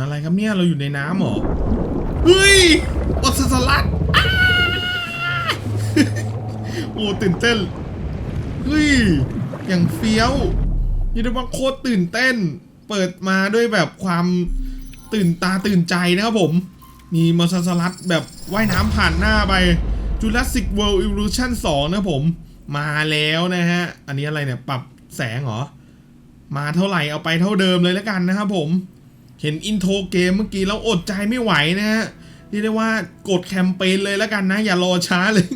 อะไรครับเนี่ยเราอยู่ในน้ำเหรอ เฮ้ยออสสลัดอ้าโอ้ตื่นเต้น เฮ้ย อย่างเฟี้ยวนี่เรียกว่าโคตรตื่นเต้น เปิดมาด้วยแบบความตื่นตาตื่นใจนะครับผม มีมอสสลัดแบบว่ายน้ำผ่านหน้าไป Jurassic World Evolution 2 นะผม มาแล้วนะฮะ อันนี้อะไรเนี่ย ปรับแสงเหรอ มาเท่าไหร่เอาไปเท่าเดิมเลยแล้วกันนะครับผม เห็นอินโทรเกมเมื่อกี้แล้วอดใจไม่ไหวนะฮะเรียกได้ว่ากดแคมเปญเลยแล้วกันนะ อย่ารอช้าเลย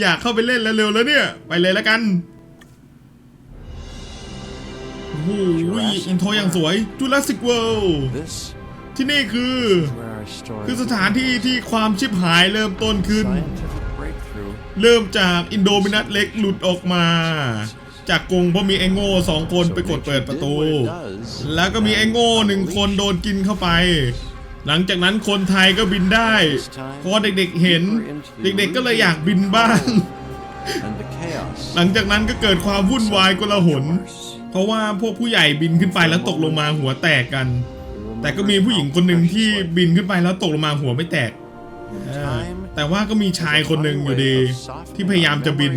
อยากเข้าไปเล่นแล้วเร็วแล้วเนี่ย ไปเลยแล้วกันโอ้โหอินโทรอย่างสวย Jurassic World This ที่นี่คือ is where our story คือสถานที่ที่ความชิบหายเริ่มต้นขึ้น scientific breakthrough เริ่มจากอินโดมินัสเล็กหลุดออกมา จากกรงเพราะมีไอ้โง่สองคนไปกดเปิดประตู แล้วก็มีไอ้โง่หนึ่งคนโดนกินเข้าไป หลังจากนั้นคนไทยก็บินได้เพราะว่าเด็กๆเห็น เด็กๆก็เลยอยากบินบ้าง and the chaos หลังจากนั้นก็เกิดความวุ่นวายกลาหน เพราะว่าพวกผู้ใหญ่บินขึ้นไปแล้วตกลงมาหัวแตกกัน แต่ก็มีผู้หญิงคนหนึ่งที่บินขึ้นไปแล้วตกลงมาหัวไม่แตกเออแต่ว่าก็มีชายคนหนึ่งอยู่ดีที่พยายามจะบิน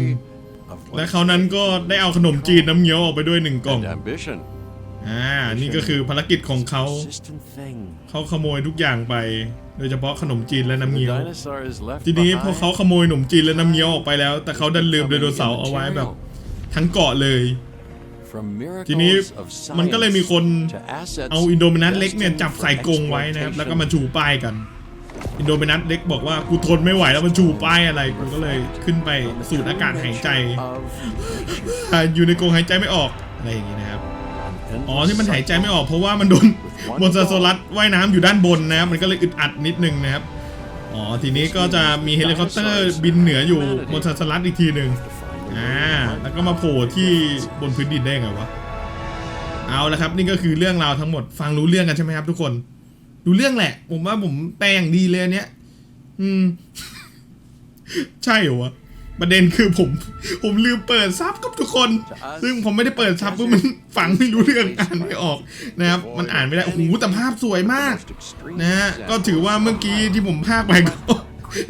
และเขานั้นก็ได้เอาขนมจีนน้ำเงี้ยวออกไปด้วยหนึ่งกล่อง and ambition อ่านี่ก็คือภารกิจของเขา persistent thing เขาขโมยทุกอย่างไป โดยเฉพาะขนมจีนและน้ำ the เงี้ยว dinosaur is left ทีนี้พอ behind เขาขโมยขนมจีนและน้ำเงี้ยวออกไปแล้ว แต่เขาดันลืมไดโนเสาร์เอาไว้แบบ ทั้งเกาะเลย from ทีนี้ miracles of มันก็เลยมีคน science to assets เอาอินโดมินัสเล็กเนี่ย destined จับใส่กรงไว้นะครับ for แล้วก็มาชูป้ายกัน อินโดมินัสเล็กบอกว่ากูทนไม่ไหวแล้วมันชูป้ายอะไรกูก็เลยขึ้นไปสูดอากาศหายใจ of อ่าอยู่ในกรงหายใจไม่ออกอะไรอย่างงี้นะครับ an อ๋อที่มันหายใจไม่ออกเพราะว่ามันโดนมอนซาโซลัสว่ายน้ำอยู่ด้านบนนะครับมันก็เลยอึดอัดนิดนึงนะครับอ๋อทีนี้ก็จะมีเฮลิคอปเตอร์บินเหนืออยู่มอนซาโซลัสอีกทีหนึ่ง to find a อ่า way แล้วก็มาโผล่ที่บนพื้นดินได้ไงวะเอาละครับนี่ก็คือเรื่องราวทั้งหมดฟังรู้เรื่องกันใช่ไหมครับทุกคน ดูเรื่องแหละ ผมว่าผมแปลงดีเลยอันเนี้ย อืม ใช่เหรอวะประเด็นคือผม ผมลืมเปิดซับกับทุกคน ซึ่งผมไม่ได้เปิดซับเพราะมันฟังไม่รู้เรื่องอ่านไม่ออกนะครับ มันอ่านไม่ได้ โอ้โหแต่ภาพสวยมาก นะฮะ ก็ถือว่าเมื่อกี้ที่ผมพากไปก็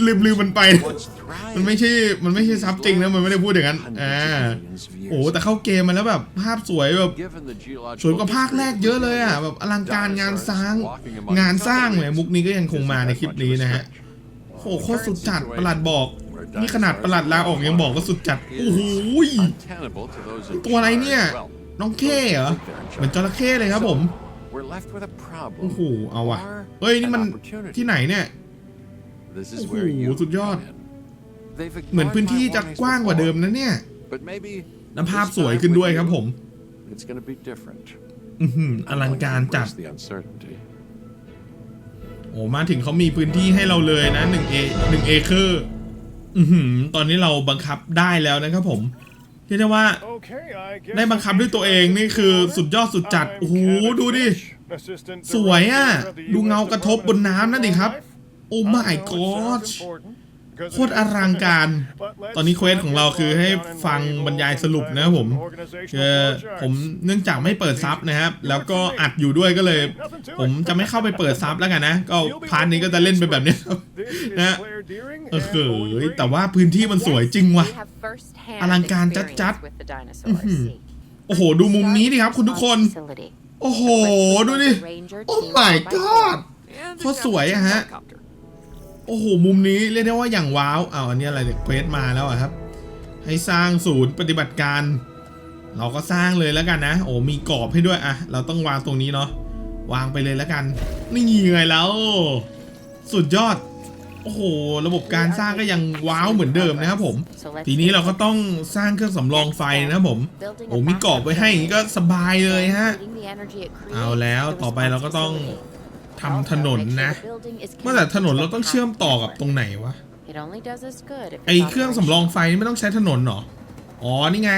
ลืมลืมมันไปนะ once thrived มันไม่ใช่ มันไม่ใช่ซับจริงนะ มันไม่ได้พูดอย่างนั้น hundreds อ่า of millions of years. โอ้แต่เข้าเกมมาแล้วแบบภาพสวยแบบ Given the geological สวยกว่าภาคแรกเยอะเลยอะแบบอลังการงานสร้าง งานสร้างเนี่ยมุกนี้ก็ยังคงมาในคลิปนี้นะฮะโอ้โหโคตรสุดจัดประหลัดบอกนี่ขนาดประหลัดลาออกยังบอกว่าสุดจัด โอ้โหย untenable to those in ตัวอะไรเนี่ย charge. Well, น้องเข้เหรอ เหมือนจระเข้เลยครับผม we're left with a problem. โอ้โห เอาว่ะ or เฮ้ย นี่มัน an opportunity. ที่ไหนเนี่ย This is โอ้โห where you สุดยอด come in. They've เหมือน ignored พื้นที่ my จะ warnings กว้างกว่า before, เดิมนะเนี่ย but maybe น้ำภาพ this สวย time ขึ้น with ด้วยครับ you, ผม It's going to be different. อื้อหืออ I'm ลัง willing to การจัด embrace the uncertainty. โอ้มาถึงเขามีพื้นที่ให้เราเลยนะหนึ่งเอหนึ่งเอเคอร์อือหือตอนนี้เราบังคับได้แล้วนะครับผมเรียกได้ว่า ได้บังคับด้วยตัวเองนี่คือสุดยอดสุดจัดโอ้โหดูดิสวยอะดูเงากระทบบนน้ำนั่นดิครับ โอ้ my god โคตรอลังการ ตอนนี้เควสของเราคือให้ฟังบรรยายสรุปนะครับผมคือผมเนื่องจากไม่เปิดซับนะครับ แล้วก็อัดอยู่ด้วยก็เลย ผมจะไม่เข้าไปเปิดซับแล้วกันนะ ก็พาร์ทนี้ก็จะเล่นไปแบบเนี้ยครับนะเออเฮ้ยแต่ว่าพื้นที่มันสวยจริงว่ะ อลังการจัดๆอื้อหือโอ้โห ดูมุมนี้ดิครับคุณทุกคน โอ้โห ดูดิ โอ้ my god โคตรสวยอะฮะโอ้โห มุมนี้เรียกได้ว่าอย่างว้าวอ้าวอันนี้อะไรเนี่ยเควสมาแล้วอะครับ ให้สร้างศูนย์ปฏิบัติการ เราก็สร้างเลยแล้วกันนะ โอ้มีกรอบให้ด้วยอะเราต้องวางตรงนี้เนาะวางไปเลยแล้วกัน นี่ไงแล้ว สุดยอด โอ้โห ระบบการสร้างก็ยังว้าวเหมือนเดิมนะครับผม ทีนี้เราก็ต้องสร้างเครื่องสำรองไฟนะครับผม โอ้มีกรอบไว้ให้ก็สบายเลยฮะ เอาแล้วต่อไปเราก็ต้อง ทำถนนนะ เมื่อแต่ถนนเราต้องเชื่อมต่อกับตรงไหนวะ ไอเครื่องสำรองไฟนี่ไม่ต้องใช้ถนนเหรอ อ๋อ นี่ไง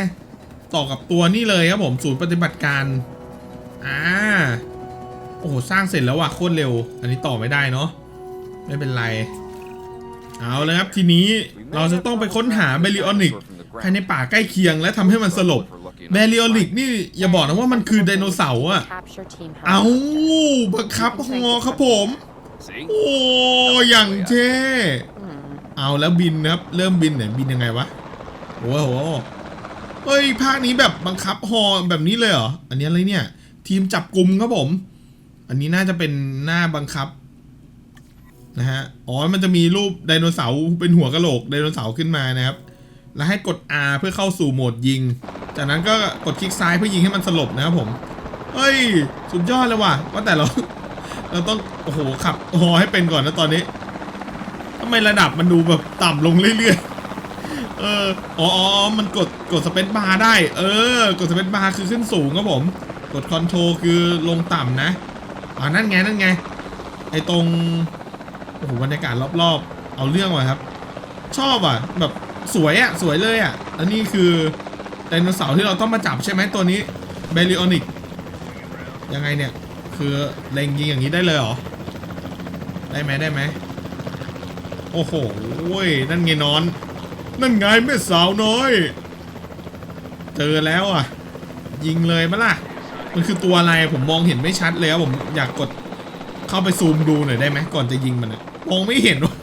ต่อกับตัวนี่เลยครับผมศูนย์ปฏิบัติการ อ่า โอ้โห สร้างเสร็จแล้วว่ะโคตรเร็ว อันนี้ต่อไม่ได้เนาะ ไม่เป็นไร เอาเลยครับทีนี้เราจะต้องไปค้นหาเบลิออนิกภายในป่าใกล้เคียงและทำให้มันสลบ you แบ know, ริโอนิกนี่อย่าบอกนะว่ามันคือไดโนเสาร์อะ Capture team เอา helicopter. บังคับฮอครับผม See? โอ้อย่างเท่เอาแล้วบินนะครับ เริ่มบินเนี่ยบินยังไงวะโอ้โหเฮ้ยภาคนี้แบบบังคับฮอแบบนี้เลยเหรอ อันนี้อะไรเนี่ย ทีมจับกลุ่มครับผม อันนี้น่าจะเป็นหน้าบังคับนะฮะ อ๋อ มันจะมีรูปไดโนเสาร์เป็นหัวกะโหลกไดโนเสาร์ขึ้นมานะครับ แล้วให้กด R เพื่อเข้าสู่โหมดยิง จากนั้นก็กดคลิกซ้ายเพื่อยิงให้มันสลบนะครับผมเฮ้ย สุดยอดเลยว่ะ ว่าแต่เรา เราต้อง โอ้โห ขับฮอให้เป็นก่อนนะตอนนี้ทำไมระดับมันดูแบบต่ำลงเรื่อยๆ เออ อ๋ออมันกด กดสเปซบาร์ได้ เออ กดสเปซบาร์คือขึ้นสูงครับผม กดคอนโทรลคือลงต่ำนะ อ่านั่นไง นั่นไง ไอตรง โอ้โห บรรยากาศรอบๆ เอาเรื่องว่ะครับ ชอบอะ แบบ สวยอะสวยเลยอะแล้วนี่คือไดโนเสาร์ที่เราต้องมาจับใช่ไหมตัวนี้เบลิโอนิกยังไงเนี่ย คือเล็งยิงอย่างนี้ได้เลยเหรอ ได้ไหมได้ไหมโอ้โหเว้ยนั่นไงนอน นั่นไงแม่สาวน้อย เจอแล้วอะ ยิงเลยมะล่ะ มันคือตัวอะไรผมมองเห็นไม่ชัดเลยครับผมอยากกดเข้าไปซูมดูหน่อยได้ไหมก่อนจะยิงมันอะมองไม่เห็นวะ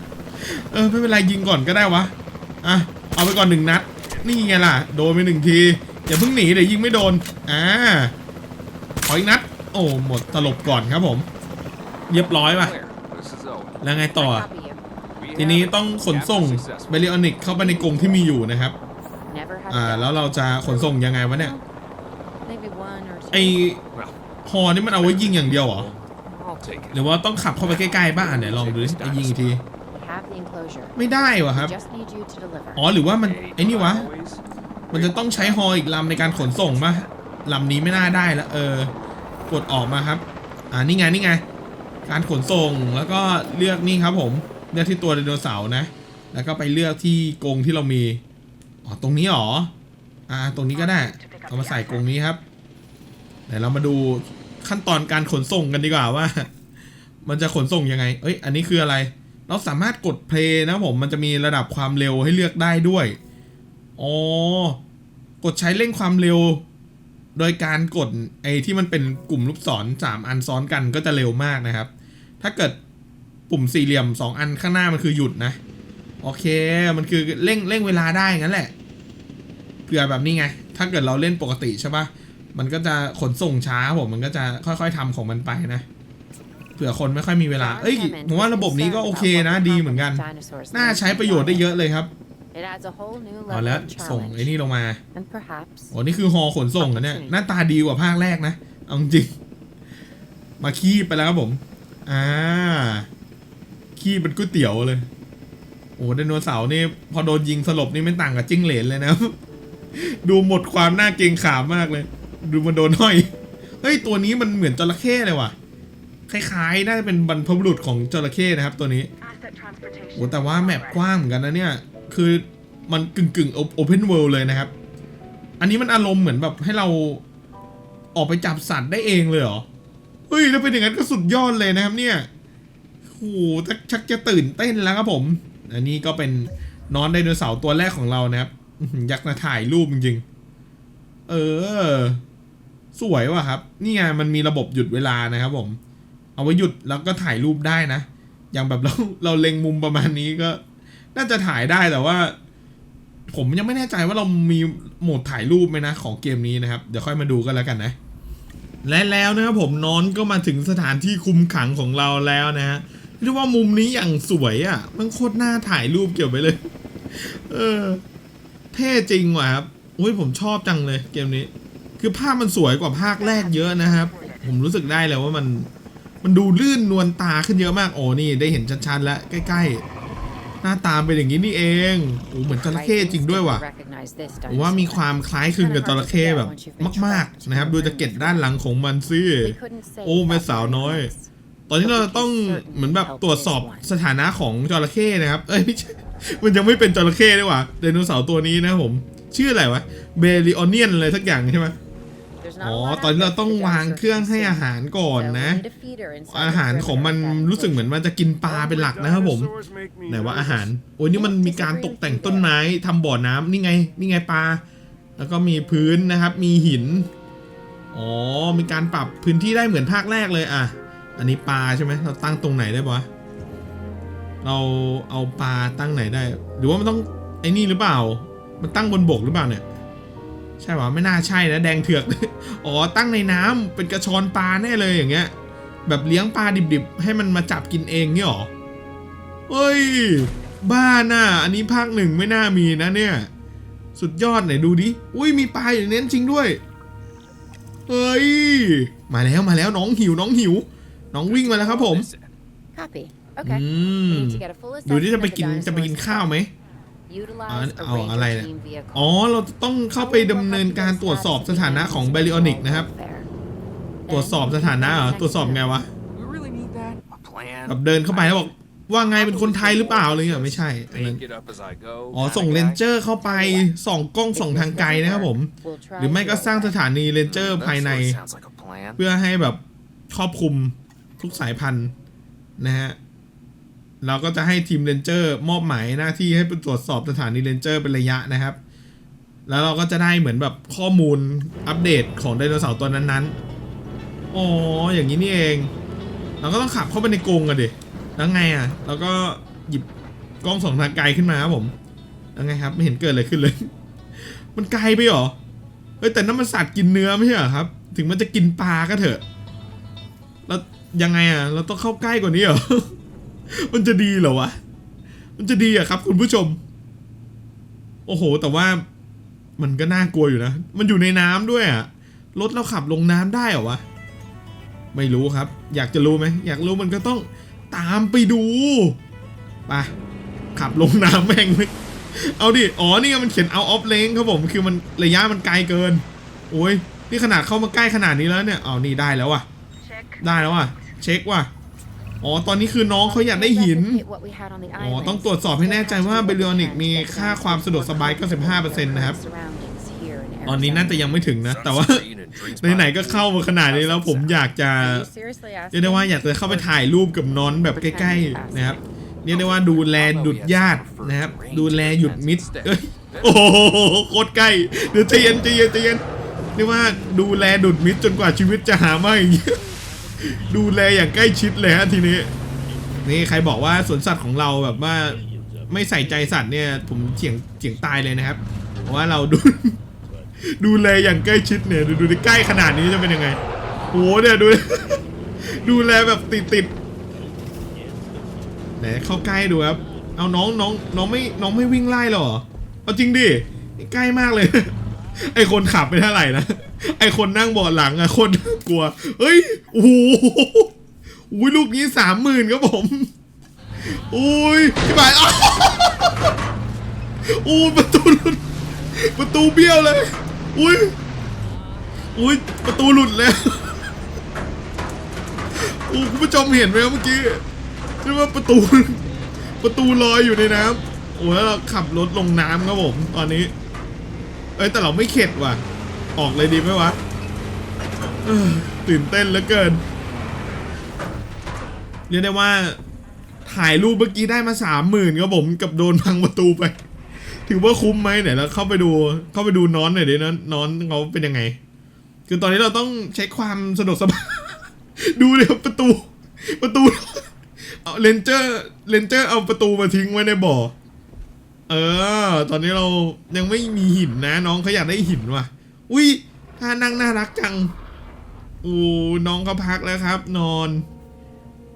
เออไม่เป็นไรยิงก่อนก็ได้วะ อะเอาไปก่อนหนึ่งนัด นี่ไงล่ะ โดนไปหนึ่งที อย่าเพิ่งหนีเดี๋ยวยิงไม่โดน อ่า ขออีกนัด โอ้หมดตลบก่อนครับผม เรียบร้อยป่ะ แล้วไงต่อ ทีนี้ต้องขนส่งเบลิออนิกเข้าไปในกรงที่มีอยู่นะครับ อ่า แล้วเราจะขนส่งยังไงวะเนี่ย ไอฮอนี่มันเอาไว้ยิงอย่างเดียวเหรอ หรือว่าต้องขับเข้าไปใกล้ๆบ้านเนี่ยลองดูดิไอยิงอีกที the enclosure. ไม่ได้วะครับ We just need you to deliver. อ๋อหรือว่ามัน Hey, ไอ้นี่วะ always. มันจะต้องใช้ฮออีกลำในการขนส่งป่ะลำนี้ไม่น่าได้แล้วเออกดออกมาครับ อ่านี่ไงนี่ไง การขนส่งแล้วก็เลือกนี่ครับผมเลือกที่ตัวไดโนเสาร์นะ แล้วก็ไปเลือกที่กรงที่เรามี อ๋อตรงนี้หรอ อ่าตรงนี้ก็ได้เอามาใส่กรงนี้ครับเดี๋ยวเรามาดูขั้นตอนการขนส่งกันดีกว่าว่า มันจะขนส่งยังไง เอ้ย อันนี้คืออะไร เราสามารถกดเพลย์นะผมมันจะมีระดับความเร็วให้เลือกได้ด้วย อ๋อ กดใช้เร่งความเร็ว โดยการกดไอ้ที่มันเป็นกลุ่มลูกศรสามอันซ้อนกันก็จะเร็วมากนะครับ ถ้าเกิดปุ่มสี่เหลี่ยมสองอันข้างหน้ามันคือหยุดนะ โอเค มันคือเร่งเร่งเวลาได้งั้นแหละ เผื่อแบบนี้ไง ถ้าเกิดเราเล่นปกติใช่ปะมันก็จะขนส่งช้าผม มันก็จะค่อยๆทำของมันไปนะ ผื่อคนไม่ค่อยมีเวลา เอ้ยผมว่าระบบนี้ก็โอเคนะดีเหมือนกัน น่าใช้ประโยชน์ได้เยอะเลยครับ It adds a whole new เอา level แล้ว of ส่งไอ้ challenge. นี่ลงมา And perhaps โอ้นี่คือฮอขนส่งนะเนี่ย หน้าตาดีกว่าภาคแรกนะ เอาจริง มาขี้ไปแล้วครับผม อ่า ขี้เป็นก๋วยเตี๋ยวเลย โอ้ไดโนเสาร์นี่พอโดนยิงสลบนี่ไม่ต่างกับจิ้งเหลนเลยนะ ดูหมดความน่าเกรงขามมากเลย ดูมันโดนห้อย เฮ้ยตัวนี้มันเหมือนจระเข้เลยว่ะ คล้ายๆ น่าจะเป็นบรรพบุรุษของจระเข้นะครับตัวนี้โอ้แต่ว่าแมปกว้างเหมือนกันนะเนี่ย คือมันกึ่งกึ่งโอเพนเวิลด์เลยนะครับ อันนี้มันอารมณ์เหมือนแบบให้เราออกไปจับสัตว์ได้เองเลยเหรอ เฮ้ย ถ้าเป็นอย่างนั้นก็สุดยอดเลยนะครับเนี่ยโอ้โหชักชักจะตื่นเต้นแล้วครับผม อันนี้ก็เป็นนอนไดโนเสาร์ตัวแรกของเรานะครับอื้อหืออยากจะถ่ายรูปจริงๆ เออ สวยว่ะครับ นี่ไงมันมีระบบหยุดเวลานะครับผม เอาไว้หยุดแล้วก็ถ่ายรูปได้นะ อย่างแบบเราเราเล็งมุมประมาณนี้ก็ น่าจะถ่ายได้แต่ว่า ผมยังไม่แน่ใจว่าเรามีโหมดถ่ายรูปไหมนะของเกมนี้นะครับ เดี๋ยวค่อยมาดูกันแล้วกันนะ และแล้วนะครับผมนอนก็มาถึงสถานที่คุมขังของเราแล้วนะฮะเรียกว่ามุมนี้อย่างสวยอะ่ะ มันโคตรน่าถ่ายรูปเกี่ยวไปเลย เออ เท่จริงว่ะครับอุ้ยผมชอบจังเลยเกมนี้ คือภาพมันสวยกว่าภาคแรกเยอะนะครับ ผมรู้สึกได้เลยว่ามัน มันดูลื่นนวลตาขึ้นเยอะมาก โอ้นี่ได้เห็นชัดๆแล้วใกล้ๆ หน้าตามเป็นอย่างนี้นี่เองโอ้เหมือนจระเข้จริงด้วยว่ะผมว่ามีความคล้ายคลึงกับจระเข้แบบมาก ๆ นะครับ ดูจะเก็ดด้านหลังของมันซิโอ้แม่สาวน้อย ตอนนี้เราต้องเหมือนแบบตรวจสอบสถานะของจระเข้นะครับ เอ้ยไม่ใช่มันยังไม่เป็นจระเข้ด้วยว่ะไดโนเสาร์ตัวนี้นะผม ชื่ออะไรวะเบลิออนเนียนอะไรสักอย่างใช่ไหม อ๋อ a lot ตอนนี้เรา out ต้อง there for the วาง desert เครื่องให้ to อาหารก่อน So นะ we need a feeder inside อาหาร the ของมัน perimeter of that รู้สึกเหมือนมันจะกินปลาเป็นหลักนะครับผม ไหนว่าอาหาร โอ้ยนี่มันมีการตกแต่งต้นไม้ทำบ่อน้ำนี่ไง นี่ไงปลา แล้วก็มีพื้นนะครับ มีหิน อ๋อ มีการปรับพื้นที่ได้เหมือนภาคแรกเลยอะ อันนี้ปลาใช่ไหมเราตั้งตรงไหนได้ปะเราเอาปลาตั้งไหนได้ หรือว่ามันต้องไอ้นี่หรือเปล่า มันตั้งบนบกหรือเปล่าเนี่ย ใช่ปะไม่น่าใช่นะแดงเถือก อ๋อตั้งในน้ำเป็นกระชอนปลาแน่เลยอย่างเงี้ย แบบเลี้ยงปลาดิบๆ ให้มันมาจับกินเองเนี่ยหรอเฮ้ย บ้าน่ะอันนี้ภาคหนึ่งไม่น่ามีนะเนี่ย สุดยอดไหนดูดิ อุ้ยมีปลาอยู่ในเน้นจริงด้วย เฮ้ย มาแล้วมาแล้วน้องหิวน้องหิว น้องวิ่งมาแล้วครับผม Listen, Copy. อื Okay. ม We need to get a full ดูที่ assessment จะไป of the กินจะไปกิน dinosaurs ข้าวไหม Utilize Ah, a oh, Ranger อะไรเนี่ย team vehicle. อ๋อ เราจะต้องเข้าไปดำเนินการตรวจสอบสถานะของ b บ r ิออนิกนะครับ There. ตรวจสอบสถานะเหรอ ตรวจสอบไงวะ we really need that? A plan? แบบเดินเข้าไปแล้วบอกว่าไงเป็นคนไทยหรือเปล่าอะไรเงี้ยไม่ใช่อันนั้น Make it up as I go. อ๋อ kinda ส่งเลน guy? เจอร์เข้าไปส่องกล้องส่องทางไกลนะครับผม We'll try หรือไม่ก็ to สร้างส verify. ถานีเลนเจอร์ That ภายใน sort of sounds like a plan. เพื่อให้แบบครอบคลุมทุกสายพันธุ์นะฮะ เราก็จะให้ทีมเรนเจอร์มอบหมายหน้าที่ให้ไปตรวจสอบสถานีเรนเจอร์เป็นระยะนะครับ แล้วเราก็จะได้เหมือนแบบข้อมูลอัปเดตของไดโนเสาร์ตัวนั้นๆอ๋ออย่างนี้นี่เอง เราก็ต้องขับเข้าไปในกรงอะดิแล้วไงอะเราก็หยิบกล้องส่องทางไกลขึ้นมาครับผมแล้วไงครับไม่เห็นเกิดอะไรขึ้นเลย มันไกลไปหรอเฮ้ยแต่นั่นมันสัตว์กินเนื้อไม่ใช่เหรอครับ ถึงมันจะกินปลาก็เถอะ แล้วยังไงอะ เราต้องเข้าใกล้กว่านี้เหรอ มันจะดีเหรอวะ มันจะดีอะครับ คุณผู้ชม โอ้โห แต่ว่ามันก็น่ากลัวอยู่นะ มันอยู่ในน้ำด้วยอะรถเราขับลงน้ำได้เหรอวะ ไม่รู้ครับ อยากจะรู้ไหม อยากรู้มันก็ต้องตามไปดูไปขับลงน้ำแม่งเลยเอาดิ อ๋อ นี่ไงมันเขียน out of range ครับผม คือมันระยะมันไกลเกิน โอ้ย นี่ขนาดเข้ามาใกล้ขนาดนี้แล้วเนี่ย เอานี่ได้แล้วว่ะได้แล้วว่ะเช็คว่ะ อ๋อ ตอนนี้คือน้องเขาอยากได้หิน อ๋อ ต้องตรวจสอบให้แน่ใจว่าเบล i อนิกมีค่าความสะดวกสบาย 95%นะครับ ตอนนี้น่าจะยังไม่ถึงนะ แต่ว่า ไหนๆก็เข้ามาขนาดนี้แล้วผมอยากจะเรียกได้ว่าอยากจะเข้าไปถ่ายรูปกับน้อนแบบใกล้ๆนะครับเรียกได้ว่าดูแลดุดญาตินะครับ ดูแลหยุดมิตรเอ้ยโอ้โหโคตรใกล้เดี๋ยวใจเย็นใจเย็นใจเย็นเรียกว่าดูแลดุดมิตรจนกว่าชีวิตจะหาไม่ ดูแลอย่างใกล้ชิดเลยฮะทีนี้ นี่ใครบอกว่าสวนสัตว์ของเราแบบว่า ไม่ใส่ใจสัตว์เนี่ย ผมเฉียงเฉียงตายเลยนะครับ เพราะว่าเราดู ดูแลอย่างใกล้ชิดเนี่ย ดูดูดิใกล้ขนาดนี้จะเป็นยังไงโหเนี่ยดู ดูแลแบบติดติดไหนเข้าใกล้ดูครับ เอาน้องน้องน้องไม่น้องไม่วิ่งไล่หรอ เอาจริงดิ ใกล้มากเลย ไอคนขับไม่เท่าไหร่นะ ไอคนนั่งเบาะหลังอะคนน่ากลัว เฮ้ย โอ้โหอุ้ยลูกนี้สามหมื่นครับผม อุ้ยพี่บายอ้าวอู้ประตูหลุด ประตูเบี้ยวเลย อุ้ย อุ้ยประตูหลุดแล้วอู้คุณผู้ชมเห็นไหมครับเมื่อกี้เรียกว่าประตู ประตูลอยอยู่ในน้ำโอ้ยแล้วเราขับรถลงน้ำครับผม ตอนนี้ เอ้ยแต่เราไม่เข็ดว่ะ ออกเลยดีไหมวะตื่นเต้นเหลือเกิน เรียกได้ว่า ถ่ายรูปเมื่อกี้ได้มาสามหมื่นครับผมกับโดนพังประตูไป ถือว่าคุ้มไหมไหนแล้วเข้าไปดูเข้าไปดูน้อนหน่อยดินะน้อนเขาเป็นยังไง คือตอนนี้เราต้องเช็คความสะดวกสบายดูเลยครับประตู ประตูเอาเลนเจอร์เลนเจอร์เอาประตูมาทิ้งไว้ในบ่อเออ ตอนนี้เรายังไม่มีหินนะ น้องเขาอยากได้หินว่ะ อุ้ยท่านั่งน่ารักจังอู้น้องเขาพักแล้วครับ นอน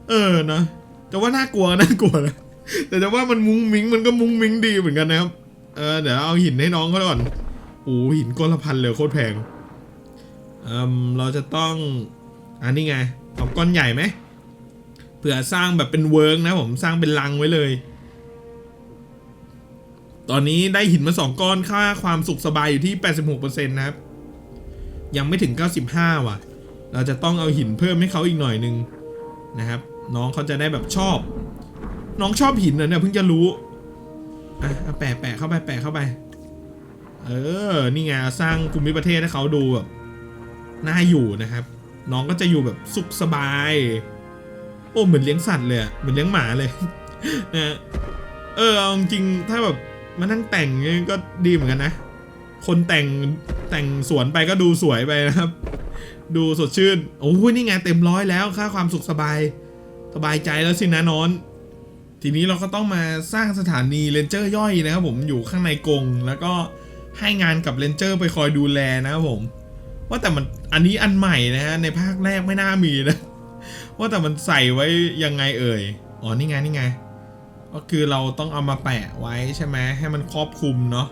เออนะแต่ว่าน่ากลัวน่ากลัวนะแต่จะว่ามันมุ้งมิ้งมันก็มุ้งมิ้งดีเหมือนกันนะครับ เออเดี๋ยวเอาหินให้น้องเขาก่อนโอ้หินก้อนละพันเลยโคตรแพงเอืมเราจะต้องอันนี้ไงเอาก้อนใหญ่ไหมเผื่อสร้างแบบเป็นเวิร์กนะผมสร้างเป็นรังไว้เลย ตอนนี้ได้หินมาสองก้อนค่าความสุขสบายอยู่ที่ 86%นะครับ ยังไม่ถึง 95 ว่ะ เราจะต้องเอาหินเพิ่มให้เขาอีกหน่อยนึงนะครับ น้องเขาจะได้แบบชอบ น้องชอบหินเหรอเนี่ยเพิ่งจะรู้อะเอาแปะแปะเข้าไปแปะเข้าไป เออ นี่ไงสร้างภูมิประเทศให้เขาดูแบบน่าอยู่นะครับ น้องก็จะอยู่แบบสุขสบาย โอ้เหมือนเลี้ยงสัตว์เลยเหมือนเลี้ยงหมาเลยนะเออเอาจริงถ้าแบบ มานั่งแต่งก็ดีเหมือนกันนะ คนแต่งแต่งสวนไปก็ดูสวยไปนะครับ ดูสดชื่น โอ้ยนี่ไงเต็มร้อยแล้วค่าความสุขสบาย สบายใจแล้วสินะนอน ทีนี้เราก็ต้องมาสร้างสถานีเรนเจอร์ย่อยนะครับผมอยู่ข้างในกรงแล้วก็ให้งานกับเรนเจอร์ไปคอยดูแลนะครับผม ว่าแต่มันอันนี้อันใหม่นะฮะในภาคแรกไม่น่ามีนะ ว่าแต่มันใส่ไว้ยังไงเอ่ย อ๋อนี่ไงนี่ไง ก็คือเราต้องเอามาแปะไว้ใช่ไหมให้มันครอบคลุมเนาะ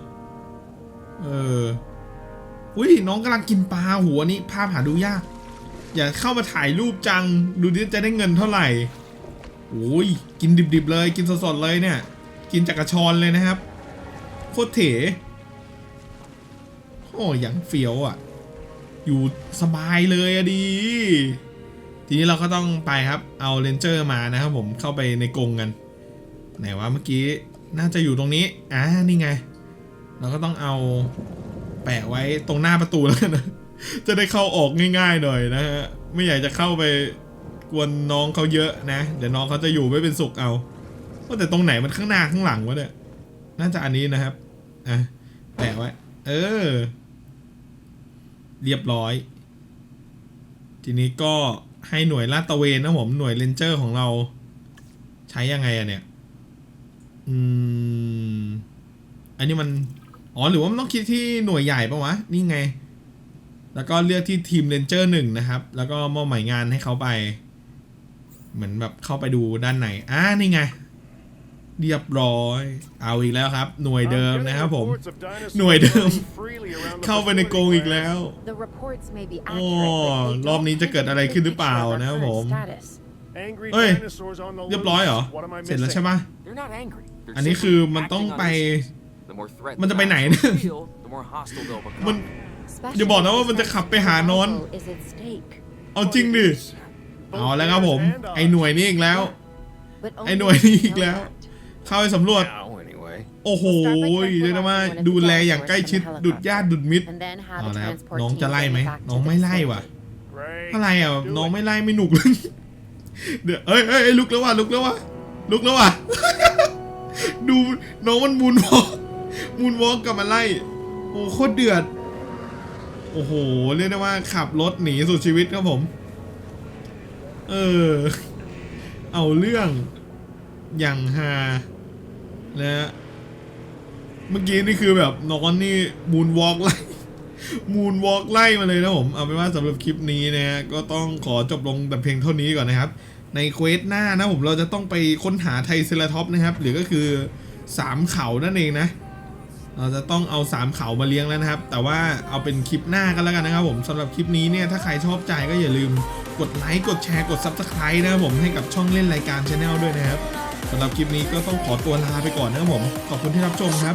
เอออุ้ยน้องกำลังกินปลาหัวนี้ภาพหาดูยาก อย่าเข้ามาถ่ายรูปจังดูดิจะได้เงินเท่าไหร่โอ้ยกินดิบๆเลยกินสดๆเลยเนี่ย กินจากกระชอนเลยนะครับ โคตรเถโอ้อย่างเฟี้ยวอะ อยู่สบายเลยอะดี ทีนี้เราก็ต้องไปครับเอาเรนเจอร์มานะครับผมเข้าไปในกรงกัน ไหนว่าเมื่อกี้น่าจะอยู่ตรงนี้อ่านี่ไง เราก็ต้องเอาแปะไว้ตรงหน้าประตูแล้วนะจะได้เข้าออกง่ายๆหน่อยนะฮะไม่อยากจะเข้าไปกวนน้องเขาเยอะนะ เดี๋ยวน้องเขาจะอยู่ไม่เป็นสุขเอาว่าแต่ตรงไหนมันข้างหน้าข้างหลังวะเนี่ยน่าจะอันนี้นะครับอะแปะไว้ เออ เรียบร้อย ทีนี้ก็ให้หน่วยลาดตระเวนนะผมหน่วยเรนเจอร์ของเรา ใช้ยังไงอะเนี่ย อืม อันนี้มัน อ๋อ หรือว่ามันต้องคิดที่หน่วยใหญ่ปะวะ นี่ไง แล้วก็เลือกที่ทีมเรนเจอร์หนึ่งนะครับ แล้วก็มอบหมายงานให้เขาไป เหมือนแบบเข้าไปดูด้านไหนอ่านี่ไง เรียบร้อย เอาอีกแล้วครับ หน่วยเดิมนะครับผม หน่วยเดิม เข้าไปในกรงอีกแล้ว The reports may be โอ้ accurate, but they รอบ don't นี้จะเกิดอะไรขึ้นหรือเปล่า indicate นะครับ our ผม current status. เฮ้ย เรีเรียยบบร้ร้ออยยเหเหรรออเสเสร็ร็จจแล้แล้ววใช่ใช่ไหมปะ They're not angry. They're อันนี้ simply คือมันต้อง acting on ไป instincts. The more threat มันจะไปไหนเนี่ย the feel, the more hostile they'll become. มัน Especially อย่าบอกนะ if ว่ามันจะ defense ขับไปหานอน survival is at stake. เอาจริงดิ เอาแล้วครับผม ไอหน่วยนี้อีกแล้ว But ไอ only หน่วยนี้ we อีก know แล้ว that. เข้าไปสำรวจ Now, anyway. โอ้โหเรียกได้ว่าดูแลอย่างใกล้ชิด ดุดญาติดุดมิตร And then have เอา the ละครับ transport น้อง team จะไล่ไหม bring it back to น้อง the ไม่ไล่ว่ะ facility. อะไรอะ น้องไม่ไล่ไม่หนุกเลย เดี๋ยวเอ้ยเอ้ยเอ้ยลุกแล้วว่ะ ลุกแล้วว่ะ ลุกแล้วว่ะดู น้องมันมูนวอล์กมูนวอล์กกลับมาไล่ โอ้โคตรเดือด โอ้โห เรียกได้ว่าขับรถหนีสุดชีวิตครับผม เออ เอาเรื่องอย่างฮานะฮะเมื่อกี้นี่คือแบบน้องนี่มูนวอล์กไล่มูนวอล์กไล่มาเลยนะผม เอาเป็นว่าสำหรับคลิปนี้นะฮะก็ต้องขอจบลงแต่เพียงเท่านี้ก่อนนะครับ ในเควสหน้านะผมเราจะต้องไปค้นหาไทเซราท็อปนะครับ หรือก็คือ สามเขานั่นเองนะ เราจะต้องเอาสามเขามาเลี้ยงแล้วนะครับ แต่ว่าเอาเป็นคลิปหน้ากันแล้วกันนะครับผมสำหรับคลิปนี้เนี่ยถ้าใครชอบใจก็อย่าลืมกดไลค์กดแชร์กด Subscribe นะครับผมให้กับช่องเล่นรายการช anel ด้วยนะครับสำหรับคลิปนี้ก็ต้องขอตัวลาไปก่อนนะครับผม ขอบคุณที่รับชมครับ